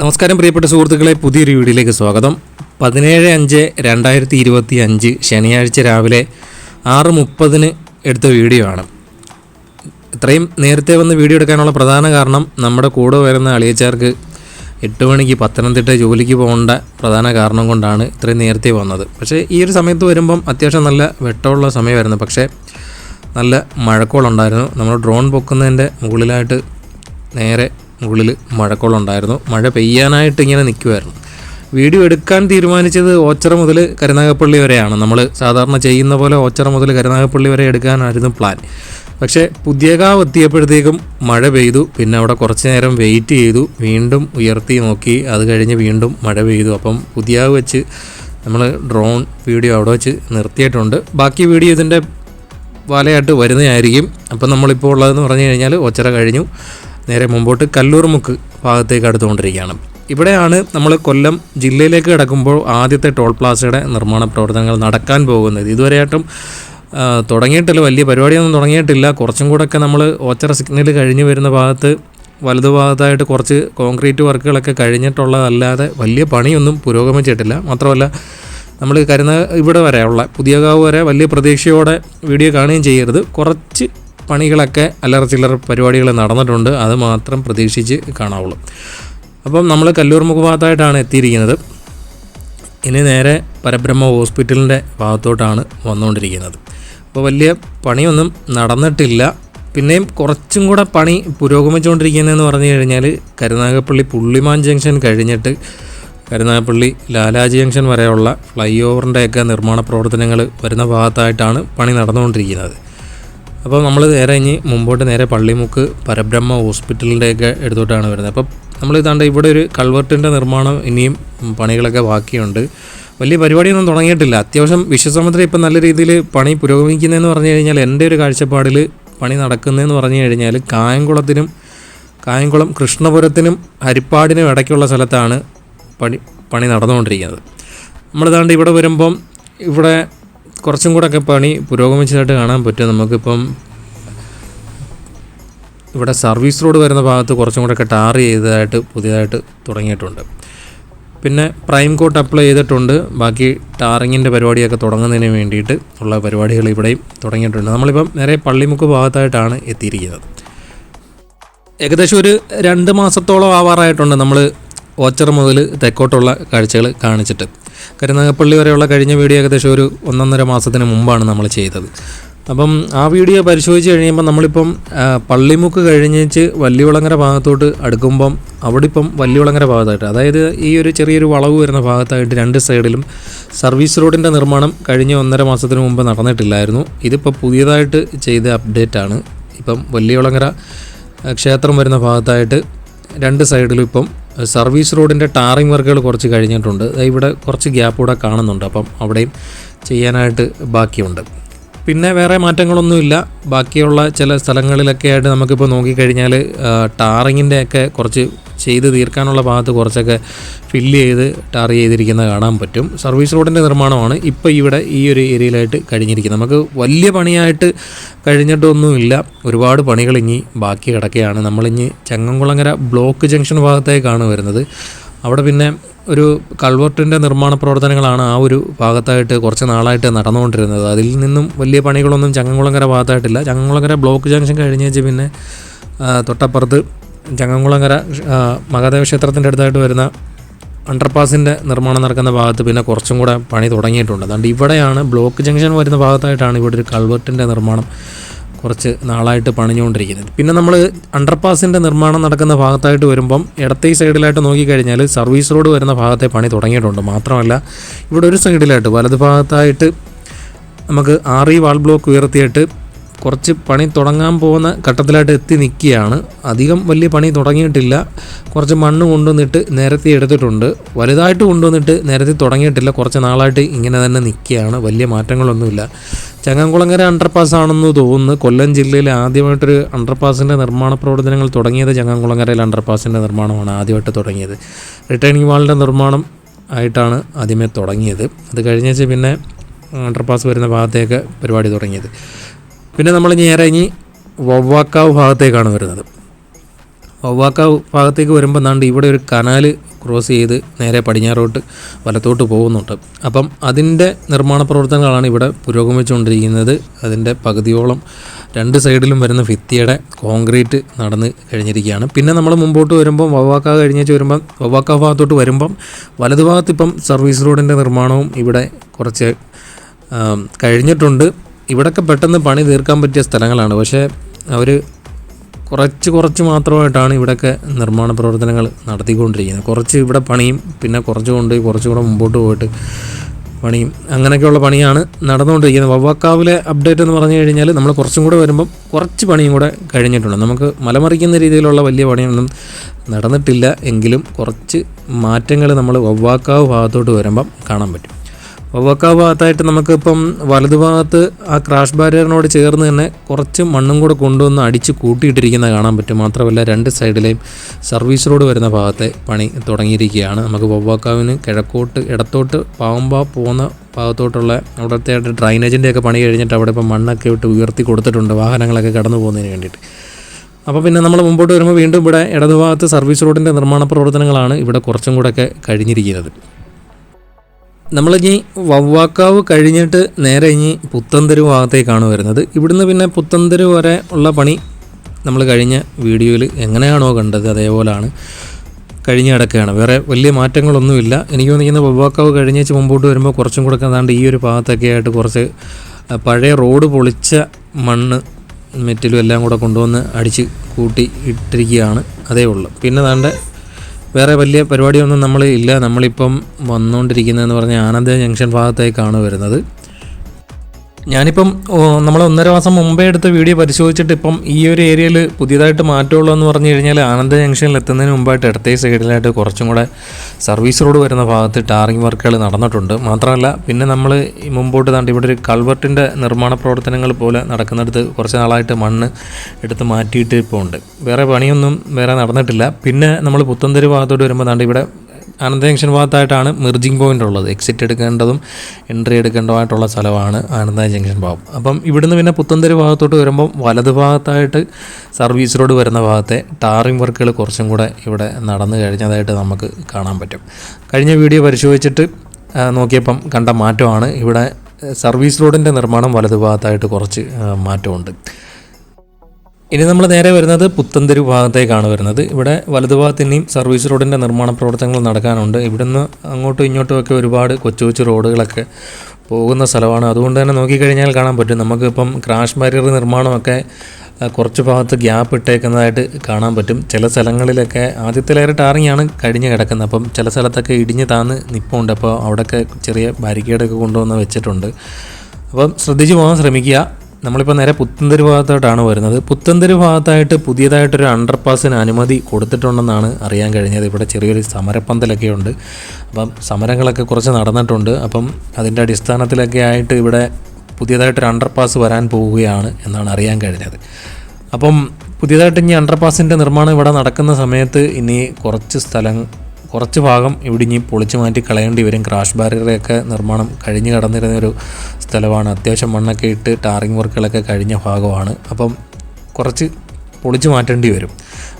നമസ്കാരം പ്രിയപ്പെട്ട സുഹൃത്തുക്കളെ. പുതിയൊരു വീഡിയോയിലേക്ക് സ്വാഗതം. പതിനേഴ് അഞ്ച് രണ്ടായിരത്തി ഇരുപത്തി അഞ്ച് ശനിയാഴ്ച രാവിലെ ആറ് മുപ്പതിന് എടുത്ത വീഡിയോ ആണ്. ഇത്രയും നേരത്തെ വന്ന് വീഡിയോ എടുക്കാനുള്ള പ്രധാന കാരണം നമ്മുടെ കൂടെ വരുന്ന അളിയച്ചാർക്ക് എട്ട് മണിക്ക് പത്തനംതിട്ട ജോലിക്ക് പോകേണ്ട പ്രധാന കാരണം കൊണ്ടാണ് ഇത്രയും നേരത്തെ വന്നത്. പക്ഷേ ഈ ഒരു സമയത്ത് വരുമ്പം അത്യാവശ്യം നല്ല വെട്ടമുള്ള സമയമായിരുന്നു. പക്ഷേ നല്ല മഴക്കോളുണ്ടായിരുന്നു. നമ്മൾ ഡ്രോൺ പൊക്കുന്നതിന്റെ മുകളിലായിട്ട് നേരെ മുകളിൽ മഴക്കോളുണ്ടായിരുന്നു മഴ പെയ്യാനായിട്ട് ഇങ്ങനെ നിൽക്കുമായിരുന്നു വീഡിയോ എടുക്കാൻ തീരുമാനിച്ചത് ഓച്ചറ മുതൽ കരുനാഗപ്പള്ളി വരെയാണ്. നമ്മൾ സാധാരണ ചെയ്യുന്ന പോലെ ഓച്ചറ മുതൽ കരുനാഗപ്പള്ളി വരെ എടുക്കാനായിരുന്നു പ്ലാൻ പക്ഷേ പുതിയകാവ് എത്തിയപ്പോഴത്തേക്കും മഴ പെയ്തു. പിന്നെ അവിടെ കുറച്ച് നേരം വെയിറ്റ് ചെയ്തു. വീണ്ടും ഉയർത്തി നോക്കി. അത് കഴിഞ്ഞ് വീണ്ടും മഴ പെയ്തു. അപ്പം പുതിയാവ് വെച്ച് നമ്മൾ ഡ്രോൺ വീഡിയോ അവിടെ വെച്ച് നിർത്തിയിട്ടുണ്ട്. ബാക്കി വീഡിയോ ഇതിന്റെ വലയായിട്ട് വരുന്നതായിരിക്കും. അപ്പം നമ്മളിപ്പോൾ ഉള്ളതെന്ന് പറഞ്ഞു കഴിഞ്ഞാൽ ഒച്ചറ കഴിഞ്ഞു. നേരെ മുമ്പോട്ട് കല്ലൂർമുക്ക് ഭാഗത്തേക്ക് അടുത്തുകൊണ്ടിരിക്കുകയാണ്. ഇവിടെയാണ് നമ്മൾ കൊല്ലം ജില്ലയിലേക്ക് കിടക്കുമ്പോൾ ആദ്യത്തെ ടോൾ പ്ലാസയുടെ നിർമ്മാണ പ്രവർത്തനങ്ങൾ നടക്കാൻ പോകുന്നത്. ഇതുവരെയായിട്ടും തുടങ്ങിയിട്ടില്ല. വലിയ പരിപാടിയൊന്നും തുടങ്ങിയിട്ടില്ല. കുറച്ചും കൂടെയൊക്കെ നമ്മൾ ഓച്ചറ സിഗ്നൽ കഴിഞ്ഞ് വരുന്ന ഭാഗത്ത് വലതു ഭാഗത്തായിട്ട് കുറച്ച് കോൺക്രീറ്റ് വർക്കുകളൊക്കെ കഴിഞ്ഞിട്ടുള്ളതല്ലാതെ വലിയ പണിയൊന്നും പുരോഗമിച്ചിട്ടില്ല. മാത്രമല്ല നമ്മൾ കരുന്ന ഇവിടെ വരെയുള്ള പുതിയ പുതിയകാവ് വരെ വലിയ പ്രതീക്ഷയോടെ വീഡിയോ കാണുകയും ചെയ്യരുത്. കുറച്ച് പണികളൊക്കെ അല്ലറ ചില്ലറ പരിപാടികൾ നടന്നിട്ടുണ്ട്. അത് മാത്രം പ്രതീക്ഷിച്ച് കാണാവുള്ളൂ. അപ്പം നമ്മൾ കല്ലൂർ മുഖഭാഗത്തായിട്ടാണ് എത്തിയിരിക്കുന്നത്. ഇനി നേരെ പരബ്രഹ്മ ഹോസ്പിറ്റലിന്റെ ഭാഗത്തോട്ടാണ് വന്നുകൊണ്ടിരിക്കുന്നത്. അപ്പോൾ വലിയ പണിയൊന്നും നടന്നിട്ടില്ല. പിന്നെയും കുറച്ചും കൂടെ പണി പുരോഗമിച്ചുകൊണ്ടിരിക്കുന്നതെന്ന് പറഞ്ഞു കഴിഞ്ഞാൽ കരുനാഗപ്പള്ളി പുള്ളിമാൻ ജംഗ്ഷൻ കഴിഞ്ഞിട്ട് കരുനാഗപ്പള്ളി ലാലാജി ജംഗ്ഷൻ വരെയുള്ള ഫ്ലൈ ഓവറിന്റെയൊക്കെ നിർമ്മാണ പ്രവർത്തനങ്ങൾ വരുന്ന ഭാഗത്തായിട്ടാണ് പണി നടന്നുകൊണ്ടിരിക്കുന്നത്. അപ്പോൾ നമ്മൾ നേരെ ഇനി മുമ്പോട്ട് നേരെ പള്ളിമുക്ക് പരബ്രഹ്മ ഹോസ്പിറ്റലിന്റെയൊക്കെ എടുത്തോട്ടാണ് വരുന്നത്. അപ്പോൾ നമ്മൾ ഇതാണ്ട് ഇവിടെ ഒരു കൾവർട്ടിന്റെ നിർമ്മാണം ഇനിയും പണികളൊക്കെ ബാക്കിയുണ്ട്. വലിയ പരിപാടിയൊന്നും തുടങ്ങിയിട്ടില്ല. അത്യാവശ്യം വിശ്വസമുദ്രം ഇപ്പം നല്ല രീതിയിൽ പണി പുരോഗമിക്കുന്നതെന്ന് പറഞ്ഞു കഴിഞ്ഞാൽ എന്റെ ഒരു കാഴ്ചപ്പാടിൽ പണി നടക്കുന്നതെന്ന് പറഞ്ഞു കഴിഞ്ഞാൽ കായംകുളത്തിനും കായംകുളം കൃഷ്ണപുരത്തിനും ഹരിപ്പാടിനും ഇടയ്ക്കുള്ള സ്ഥലത്താണ് പണി പണി നടന്നുകൊണ്ടിരിക്കുന്നത്. നമ്മളിതാണ്ട് ഇവിടെ വരുമ്പം ഇവിടെ കുറച്ചും കൂടെ ഒക്കെ പണി പുരോഗമിച്ചതായിട്ട് കാണാൻ പറ്റും. നമുക്കിപ്പം ഇവിടെ സർവീസ് റോഡ് വരുന്ന ഭാഗത്ത് കുറച്ചും കൂടെ ഒക്കെ ടാർ ചെയ്തതായിട്ട് പുതിയതായിട്ട് തുടങ്ങിയിട്ടുണ്ട്. പിന്നെ പ്രൈം കോട്ട് അപ്ലൈ ചെയ്തിട്ടുണ്ട്. ബാക്കി ടാറിങ്ങിന്റെ പരിപാടിയൊക്കെ തുടങ്ങുന്നതിന് വേണ്ടിയിട്ട് ഉള്ള പരിപാടികൾ ഇവിടെയും തുടങ്ങിയിട്ടുണ്ട്. നമ്മളിപ്പം നേരെ പള്ളിമുക്ക് ഭാഗത്തായിട്ടാണ് എത്തിയിരിക്കുന്നത്. ഏകദേശം ഒരു രണ്ട് മാസത്തോളം ആവാറായിട്ടുണ്ട് നമ്മൾ ഓച്ചർ മുതൽ തെക്കോട്ടുള്ള കാഴ്ചകൾ കാണിച്ചിട്ട്. കരുനാഗപ്പള്ളി വരെയുള്ള കഴിഞ്ഞ വീഡിയോ ഏകദേശം ഒരു ഒന്നൊന്നര മാസത്തിന് മുമ്പാണ് നമ്മൾ ചെയ്തത്. അപ്പം ആ വീഡിയോ പരിശോധിച്ച് കഴിയുമ്പോൾ നമ്മളിപ്പം പള്ളിമുക്ക് കഴിഞ്ഞിട്ട് വല്യകുളങ്ങര ഭാഗത്തോട്ട് അടുക്കുമ്പം അവിടെ ഇപ്പം വല്യകുളങ്ങര ഭാഗത്തായിട്ട് അതായത് ഈ ഒരു ചെറിയൊരു വളവ് വരുന്ന ഭാഗത്തായിട്ട് രണ്ട് സൈഡിലും സർവീസ് റോഡിന്റെ നിർമ്മാണം കഴിഞ്ഞ ഒന്നര മാസത്തിന് മുമ്പ് നടന്നിട്ടില്ലായിരുന്നു. ഇതിപ്പോൾ പുതിയതായിട്ട് ചെയ്ത അപ്ഡേറ്റ് ആണ്. ഇപ്പം വല്യകുളങ്ങര ക്ഷേത്രം വരുന്ന ഭാഗത്തായിട്ട് രണ്ട് സൈഡിലും ഇപ്പം സർവീസ് റോഡിന്റെ ടാറിങ് വർക്കുകൾ കുറച്ച് കഴിഞ്ഞിട്ടുണ്ട്. ഇവിടെ കുറച്ച് ഗ്യാപ്പ് കൂടെ കാണുന്നുണ്ട്. അപ്പം അവിടെയും ചെയ്യാനായിട്ട് ബാക്കിയുണ്ട്. പിന്നെ വേറെ മാറ്റങ്ങളൊന്നുമില്ല ബാക്കിയുള്ള ചില സ്ഥലങ്ങളിലൊക്കെ ആയിട്ട് നമുക്കിപ്പോൾ നോക്കിക്കഴിഞ്ഞാൽ ടാറിങ്ങിന്റെ ഒക്കെ കുറച്ച് ചെയ്ത് തീർക്കാനുള്ള ഭാഗത്ത് കുറച്ചൊക്കെ ഫില്ല് ചെയ്ത് ടാർ ചെയ്തിരിക്കുന്നത് കാണാൻ പറ്റും. സർവീസ് റോഡിന്റെ നിർമ്മാണമാണ് ഇപ്പോൾ ഇവിടെ ഈ ഒരു ഏരിയയിലായിട്ട് കഴിഞ്ഞിരിക്കുന്നത്. നമുക്ക് വലിയ പണിയായിട്ട് കഴിഞ്ഞിട്ടൊന്നുമില്ല. ഒരുപാട് പണികൾ ഇനി ബാക്കി കിടക്കുകയാണ്. നമ്മളിനി ചങ്ങംകുളങ്ങര ബ്ലോക്ക് ജംഗ്ഷൻ ഭാഗത്തേക്കാണ് വരുന്നത്. അവിടെ പിന്നെ ഒരു കൾവർട്ടിന്റെ നിർമ്മാണ പ്രവർത്തനങ്ങളാണ് ആ ഒരു ഭാഗത്തായിട്ട് കുറച്ച് നാളായിട്ട് നടന്നുകൊണ്ടിരുന്നത്. അതിൽ നിന്നും വലിയ പണികളൊന്നും ചങ്ങംകുളങ്ങര ഭാഗത്തായിട്ടില്ല. ചങ്ങംകുളങ്ങര ബ്ലോക്ക് ജംഗ്ഷൻ കഴിഞ്ഞേച്ച് പിന്നെ തൊട്ടപ്പുറത്ത് ചങ്ങംകുളങ്ങര ആ, മഹാദേവ ക്ഷേത്രത്തിന്റെ അടുത്തായിട്ട് വരുന്ന അണ്ടർപാസിന്റെ നിർമ്മാണം നടക്കുന്ന ഭാഗത്ത് പിന്നെ കുറച്ചും കൂടെ പണി തുടങ്ങിയിട്ടുണ്ട്. അതുകൊണ്ട് ഇവിടെയാണ് ബ്ലോക്ക് ജംഗ്ഷൻ വരുന്ന ഭാഗത്തായിട്ടാണ് ഇവിടെ ഒരു കൾവർട്ടിന്റെ നിർമ്മാണം കുറച്ച് നാളായിട്ട് പണിഞ്ഞുകൊണ്ടിരിക്കുന്നത്. പിന്നെ നമ്മൾ അണ്ടർപാസിന്റെ നിർമ്മാണം നടക്കുന്ന ഭാഗത്തായിട്ട് വരുമ്പം ഇടത്തെ സൈഡിലായിട്ട് നോക്കിക്കഴിഞ്ഞാൽ സർവീസ് റോഡ് വരുന്ന ഭാഗത്തെ പണി തുടങ്ങിയിട്ടുണ്ട്. മാത്രമല്ല ഇവിടെ ഒരു സൈഡിലായിട്ട് വലത് ഭാഗത്തായിട്ട് നമുക്ക് ആറി വാൾ ബ്ലോക്ക് ഉയർത്തിയിട്ട് കുറച്ച് പണി തുടങ്ങാൻ പോകുന്ന ഘട്ടത്തിലായിട്ട് എത്തി നിൽക്കുകയാണ്. അധികം വലിയ പണി തുടങ്ങിയിട്ടില്ല. കുറച്ച് മണ്ണ് കൊണ്ടുവന്നിട്ട് നിരത്തി എടുത്തിട്ടുണ്ട്. വലുതായിട്ട് കൊണ്ടുവന്നിട്ട് നിരത്തി തുടങ്ങിയിട്ടില്ല. കുറച്ച് നാളായിട്ട് ഇങ്ങനെ തന്നെ നിൽക്കുകയാണ്. വലിയ മാറ്റങ്ങളൊന്നുമില്ല. ചങ്ങംകുളങ്ങര അണ്ടർപാസ് ആണെന്ന് തോന്നുന്നു. കൊല്ലം ജില്ലയിൽ ആദ്യമായിട്ടൊരു അണ്ടർപാസിന്റെ നിർമ്മാണ പ്രവർത്തനങ്ങൾ തുടങ്ങിയത് ചങ്ങംകുളങ്ങരയിൽ അണ്ടർപാസിന്റെ നിർമ്മാണമാണ് ആദ്യമായിട്ട് തുടങ്ങിയത്. റിട്ടേണിംഗ് വാളിന്റെ നിർമ്മാണം ആയിട്ടാണ് ആദ്യമേ തുടങ്ങിയത്. അത് കഴിഞ്ഞേച്ച് പിന്നെ അണ്ടർപാസ് വരുന്ന ഭാഗത്തേക്ക് പരിപാടി തുടങ്ങിയത്. പിന്നെ നമ്മൾ നേരെ ഇനി വവ്വാക്കാവ് ഭാഗത്തേക്കാണ് വരുന്നത്. വവ്വാക്കാവ് ഭാഗത്തേക്ക് വരുമ്പോൾ നാണ്ട് ഇവിടെ ഒരു കനാല് ക്രോസ് ചെയ്ത് നേരെ പടിഞ്ഞാറോട്ട് വലത്തോട്ട് പോകുന്നുണ്ട്. അപ്പം അതിന്റെ നിർമ്മാണ പ്രവർത്തനങ്ങളാണ് ഇവിടെ പുരോഗമിച്ചുകൊണ്ടിരിക്കുന്നത് അതിന്റെ പകുതിയോളം രണ്ട് സൈഡിലും വരുന്ന ഭിത്തിയുടെ കോൺക്രീറ്റ് നടന്ന് കഴിഞ്ഞിരിക്കുകയാണ്. പിന്നെ നമ്മൾ മുമ്പോട്ട് വരുമ്പം വവ്വാക്ക കഴിഞ്ഞേച്ച് വരുമ്പം വവ്വാക്ക ഭാഗത്തോട്ട് വരുമ്പം വലതുഭാഗത്ത് ഇപ്പം സർവീസ് റോഡിന്റെ നിർമ്മാണവും ഇവിടെ കുറച്ച് കഴിഞ്ഞിട്ടുണ്ട്. ഇവിടൊക്കെ പെട്ടെന്ന് പണി തീർക്കാൻ പറ്റിയ സ്ഥലങ്ങളാണ്. പക്ഷേ അവർ കുറച്ച് കുറച്ച് മാത്രമായിട്ടാണ് ഇവിടെയൊക്കെ നിർമ്മാണ പ്രവർത്തനങ്ങൾ നടത്തിക്കൊണ്ടിരിക്കുന്നത്. കുറച്ച് ഇവിടെ പണിയും പിന്നെ കുറച്ച് കൊണ്ട് കുറച്ചുകൂടെ മുമ്പോട്ട് പോയിട്ട് പണിയും. അങ്ങനെയൊക്കെയുള്ള പണിയാണ് നടന്നുകൊണ്ടിരിക്കുന്നത്. വവ്വാക്കാവിലെ അപ്ഡേറ്റ് എന്ന് പറഞ്ഞു കഴിഞ്ഞാൽ നമ്മൾ കുറച്ചും കൂടെ വരുമ്പം കുറച്ച് പണിയും കൂടെ കഴിഞ്ഞിട്ടുണ്ട്. നമുക്ക് മലമറിക്കുന്ന രീതിയിലുള്ള വലിയ പണിയൊന്നും നടന്നിട്ടില്ല. എങ്കിലും കുറച്ച് മാറ്റങ്ങൾ നമ്മൾ വവ്വാക്കാവ് ഭാഗത്തോട്ട് വരുമ്പം കാണാൻ പറ്റും. വവ്വാക്കാവ് ഭാഗത്തായിട്ട് നമുക്കിപ്പം വലതുഭാഗത്ത് ആ ക്രാഷ് ബാരിയറിനോട് ചേർന്ന് തന്നെ കുറച്ച് മണ്ണും കൂടെ കൊണ്ടുവന്ന് അടിച്ച് കൂട്ടിയിട്ടിരിക്കുന്നത് കാണാൻ പറ്റും. മാത്രമല്ല രണ്ട് സൈഡിലെയും സർവീസ് റോഡ് വരുന്ന ഭാഗത്തെ പണി തുടങ്ങിയിരിക്കുകയാണ്. നമുക്ക് വവ്വാക്കാവിന് കിഴക്കോട്ട് ഇടത്തോട്ട് പാവമ്പ പോകുന്ന ഭാഗത്തോട്ടുള്ള അവിടുത്തെ ഡ്രൈനേജിന്റെ ഒക്കെ പണി കഴിഞ്ഞിട്ട് അവിടെ ഇപ്പം മണ്ണൊക്കെ ഇട്ട് ഉയർത്തി കൊടുത്തിട്ടുണ്ട്. വാഹനങ്ങളൊക്കെ കടന്നു പോകുന്നതിന് വേണ്ടിയിട്ട്. അപ്പോൾ പിന്നെ നമ്മൾ മുമ്പോട്ട് വരുമ്പോൾ വീണ്ടും ഇവിടെ ഇടതുഭാഗത്ത് സർവീസ് റോഡിന്റെ നിർമ്മാണ പ്രവർത്തനങ്ങളാണ് ഇവിടെ കുറച്ചും കൂടെയൊക്കെ കഴിഞ്ഞിരിക്കുന്നത്. നമ്മളിനി വവ്വാക്കാവ് കഴിഞ്ഞിട്ട് നേരെ ഇനി പുത്തൻതെരു ഭാഗത്തേക്കാണ് വരുന്നത്. ഇവിടുന്ന് പിന്നെ പുത്തൻതെരു വരെ ഉള്ള പണി നമ്മൾ കഴിഞ്ഞ വീഡിയോയിൽ എങ്ങനെയാണോ കണ്ടത് അതേപോലെയാണ് കഴിഞ്ഞ കിടക്കുകയാണ്. വേറെ വലിയ മാറ്റങ്ങളൊന്നുമില്ല. എനിക്ക് തോന്നിക്കുന്ന വവ്വാക്കാവ് കഴിഞ്ഞേച്ച് മുമ്പോട്ട് വരുമ്പോൾ കുറച്ചും കൂടെ ഏതാണ്ട് ഈ ഒരു ഭാഗത്തൊക്കെ ആയിട്ട് കുറച്ച് പഴയ റോഡ് പൊളിച്ച മണ്ണ് മെറ്റിലും എല്ലാം കൂടെ കൊണ്ടുവന്ന് അടിച്ച് കൂട്ടി ഇട്ടിരിക്കുകയാണ്. അതേ ഉള്ളൂ. പിന്നെ താണ്ട് വേറെ വലിയ പരിപാടിയൊന്നും നമ്മൾ ഇല്ല. നമ്മളിപ്പം വന്നുകൊണ്ടിരിക്കുന്നതെന്ന് പറഞ്ഞാൽ ആനന്ദ ജംഗ്ഷൻ ഭാഗത്തേക്കാണ് വരുന്നത്. ഞാനിപ്പം നമ്മൾ ഒന്നര മാസം മുമ്പേ എടുത്ത വീഡിയോ പരിശോധിച്ചിട്ട് ഇപ്പം ഈ ഒരു ഏരിയയിൽ പുതിയതായിട്ട് മാറ്റമുള്ളൂ എന്ന് പറഞ്ഞു കഴിഞ്ഞാൽ ആനന്ദ ജംഗ്ഷനിൽ എത്തുന്നതിന് മുമ്പായിട്ട് ഇടത്തേ സൈഡിലായിട്ട് കുറച്ചും കൂടെ സർവീസ് റോഡ് വരുന്ന ഭാഗത്ത് ടാറിംഗ് വർക്കുകൾ നടന്നിട്ടുണ്ട്. മാത്രമല്ല പിന്നെ നമ്മൾ മുമ്പോട്ട് താണ്ട് ഇവിടെ ഒരു കൾവർട്ടിന്റെ നിർമ്മാണ പ്രവർത്തനങ്ങൾ പോലെ നടക്കുന്നിടത്ത് കുറച്ച് നാളായിട്ട് മണ്ണ് എടുത്ത് മാറ്റിയിട്ട് ഇപ്പോൾ ഉണ്ട്. വേറെ പണിയൊന്നും വേറെ നടന്നിട്ടില്ല. പിന്നെ നമ്മൾ പുത്തൻതെരു ഭാഗത്തോട്ട് വരുമ്പോൾ താണ്ട് ഇവിടെ ആനന്ദ ജംഗ്ഷൻ ഭാഗത്തായിട്ടാണ് മെർജിങ് പോയിന്റ് ഉള്ളത്. എക്സിറ്റ് എടുക്കേണ്ടതും എൻട്രി എടുക്കേണ്ടതുമായിട്ടുള്ള സ്ഥലമാണ് ആനന്ദ ജംഗ്ഷൻ ഭാഗം. അപ്പം ഇവിടുന്ന് പിന്നെ പുത്തന്തരി ഭാഗത്തോട്ട് വരുമ്പം വലത് ഭാഗത്തായിട്ട് സർവീസ് റോഡ് വരുന്ന ഭാഗത്തെ ടാറിംഗ് വർക്കുകൾ കുറച്ചും കൂടെ ഇവിടെ നടന്നു കഴിഞ്ഞതായിട്ട് നമുക്ക് കാണാൻ പറ്റും. കഴിഞ്ഞ വീഡിയോ പരിശോധിച്ചിട്ട് നോക്കിയപ്പം കണ്ട മാറ്റമാണ്. ഇവിടെ സർവീസ് റോഡിന്റെ നിർമ്മാണം വലത് ഭാഗത്തായിട്ട് കുറച്ച് മാറ്റമുണ്ട്. ഇനി നമ്മൾ നേരെ വരുന്നത് പുത്തൻതെരു ഭാഗത്തേക്കാണ് വരുന്നത്. ഇവിടെ വലതുഭാഗത്ത് ഇനിയും സർവീസ് റോഡിന്റെ നിർമ്മാണ പ്രവർത്തനങ്ങൾ നടക്കാനുണ്ട്. ഇവിടുന്ന് അങ്ങോട്ടും ഇങ്ങോട്ടും ഒക്കെ ഒരുപാട് കൊച്ചു കൊച്ചു റോഡുകളൊക്കെ പോകുന്ന സ്ഥലമാണ്. അതുകൊണ്ട് തന്നെ നോക്കിക്കഴിഞ്ഞാൽ കാണാൻ പറ്റും. നമുക്കിപ്പം ക്രാഷ് ബാരിയർ നിർമ്മാണമൊക്കെ കുറച്ച് ഭാഗത്ത് ഗ്യാപ്പ് ഇട്ടേക്കുന്നതായിട്ട് കാണാൻ പറ്റും. ചില സ്ഥലങ്ങളിലൊക്കെ ആദ്യത്തെ ലെയർ ടാറിങ്ങാണ് കഴിഞ്ഞ് കിടക്കുന്നത്. അപ്പം ചില സ്ഥലത്തൊക്കെ ഇടിഞ്ഞ് താന്ന് നിപ്പുണ്ട്. അപ്പോൾ അവിടെയൊക്കെ ചെറിയ ബാരിക്കേഡൊക്കെ കൊണ്ടുവന്ന് വെച്ചിട്ടുണ്ട്. അപ്പം ശ്രദ്ധിച്ച് പോകാൻ ശ്രമിക്കുക. നമ്മളിപ്പോൾ നേരെ പുത്തന്തരി ഭാഗത്തായിട്ടാണ് വരുന്നത്. പുത്തന്തരി ഭാഗത്തായിട്ട് പുതിയതായിട്ടൊരു അണ്ടർപാസിന് അനുമതി കൊടുത്തിട്ടുണ്ടെന്നാണ് അറിയാൻ കഴിഞ്ഞത്. ഇവിടെ ചെറിയൊരു സമരപ്പന്തലൊക്കെ ഉണ്ട്. അപ്പം സമരങ്ങളൊക്കെ കുറച്ച് നടന്നിട്ടുണ്ട്. അപ്പം അതിന്റെ അടിസ്ഥാനത്തിലൊക്കെ ആയിട്ട് ഇവിടെ പുതിയതായിട്ടൊരു അണ്ടർപാസ് വരാൻ പോവുകയാണ് എന്നാണ് അറിയാൻ കഴിഞ്ഞത്. അപ്പം പുതിയതായിട്ട് ഇനി അണ്ടർപാസിന്റെ നിർമ്മാണം ഇവിടെ നടക്കുന്ന സമയത്ത് ഇനി കുറച്ച് സ്ഥലം കുറച്ച് ഭാഗം ഇവിടെ ഇനി പൊളിച്ചു മാറ്റി കളയേണ്ടി വരും. ക്രാഷ് ബാരിയറൊക്കെ നിർമ്മാണം കഴിഞ്ഞ് കടന്നിരുന്ന ഒരു സ്ഥലമാണ്. അത്യാവശ്യം മണ്ണൊക്കെ ഇട്ട് ടാറിങ് വർക്കുകളൊക്കെ കഴിഞ്ഞ ഭാഗമാണ്. അപ്പം കുറച്ച് പൊളിച്ചു മാറ്റേണ്ടി വരും.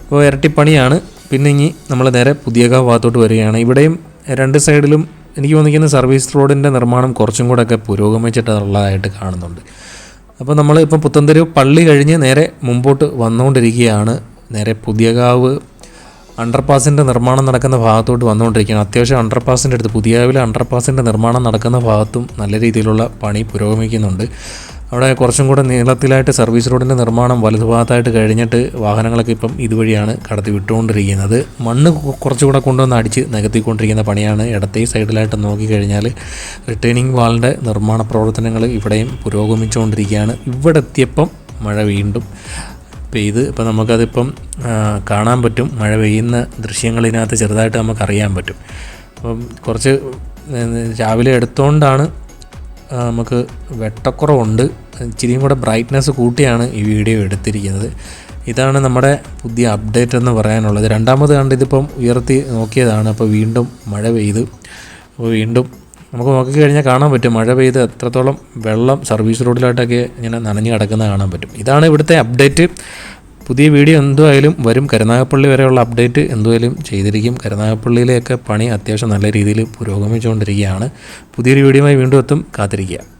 അപ്പോൾ ഇരട്ടിപ്പണിയാണ്. പിന്നെ ഇനി നമ്മൾ നേരെ പുതിയകാവ് ഭാഗത്തോട്ട് വരികയാണ്. ഇവിടെയും രണ്ട് സൈഡിലും എനിക്ക് തോന്നിക്കുന്ന സർവീസ് റോഡിന്റെ നിർമ്മാണം കുറച്ചും കൂടെയൊക്കെ പുരോഗമിച്ചിട്ടുള്ളതായിട്ട് കാണുന്നുണ്ട്. അപ്പോൾ നമ്മൾ ഇപ്പം പുത്തൻതെരു പള്ളി കഴിഞ്ഞ് നേരെ മുമ്പോട്ട് വന്നുകൊണ്ടിരിക്കുകയാണ്. നേരെ പുതിയകാവ് അണ്ടർപാസിന്റെ നിർമ്മാണം നടക്കുന്ന ഭാഗത്തോട്ട് വന്നുകൊണ്ടിരിക്കുകയാണ്. അത്യാവശ്യം അണ്ടർപാസിന്റെ അടുത്ത് പുതിയാവിലെ അണ്ടർപാസിന്റെ നിർമ്മാണം നടക്കുന്ന ഭാഗത്തും നല്ല രീതിയിലുള്ള പണി പുരോഗമിക്കുന്നുണ്ട്. അവിടെ കുറച്ചും കൂടെ നീളത്തിലായിട്ട് സർവീസ് റോഡിന്റെ നിർമ്മാണം വലതുഭാഗത്തായിട്ട് കഴിഞ്ഞിട്ട് വാഹനങ്ങളൊക്കെ ഇപ്പം ഇതുവഴിയാണ് കടത്തി വിട്ടുകൊണ്ടിരിക്കുന്നത്. മണ്ണ് കുറച്ചുകൂടെ കൊണ്ടുവന്ന് അടിച്ച് നികത്തിക്കൊണ്ടിരിക്കുന്ന പണിയാണ്. ഇടത്തെ സൈഡിലായിട്ട് നോക്കിക്കഴിഞ്ഞാൽ റിട്ടേണിംഗ് വാളിന്റെ നിർമ്മാണ പ്രവർത്തനങ്ങൾ ഇവിടെയും പുരോഗമിച്ചുകൊണ്ടിരിക്കുകയാണ്. ഇവിടെ എത്തിയപ്പം മഴ വീണ്ടും പെയ്ത് ഇപ്പോൾ നമുക്കതിപ്പം കാണാൻ പറ്റും. മഴ പെയ്യുന്ന ദൃശ്യങ്ങളിനകത്ത് ചെറുതായിട്ട് നമുക്ക് അറിയാൻ പറ്റും. അപ്പം കുറച്ച് രാവിലെ എടുത്തുകൊണ്ടാണ് നമുക്ക് വെട്ടക്കുറവുണ്ട്. ഇച്ചിരിയും കൂടെ ബ്രൈറ്റ്നസ് കൂട്ടിയാണ് ഈ വീഡിയോ എടുത്തിരിക്കുന്നത്. ഇതാണ് നമ്മുടെ പുതിയ അപ്ഡേറ്റ് എന്ന് പറയാനുള്ളത്. രണ്ടാമത് കണ്ട് ഇതിപ്പം ഉയർത്തി നോക്കിയതാണ്. അപ്പോൾ വീണ്ടും മഴ പെയ്ത്. അപ്പോൾ വീണ്ടും നമുക്ക് നോക്കിക്കഴിഞ്ഞാൽ കാണാൻ പറ്റും. മഴ പെയ്ത് എത്രത്തോളം വെള്ളം സർവീസ് റോഡിലായിട്ടൊക്കെ ഇങ്ങനെ നനഞ്ഞു കിടക്കുന്നത് കാണാൻ പറ്റും. ഇതാണ് ഇവിടുത്തെ അപ്ഡേറ്റ് പുതിയ വീഡിയോ എന്തായാലും വരും. കരുനാഗപ്പള്ളി വരെയുള്ള അപ്ഡേറ്റ് എന്തായാലും ചെയ്തിരിക്കും. കരുനാഗപ്പള്ളിയിലെയൊക്കെ പണി അത്യാവശ്യം നല്ല രീതിയിൽ പുരോഗമിച്ചുകൊണ്ടിരിക്കുകയാണ്. പുതിയൊരു വീഡിയോയുമായി വീണ്ടും എത്തും. കാത്തിരിക്കുക.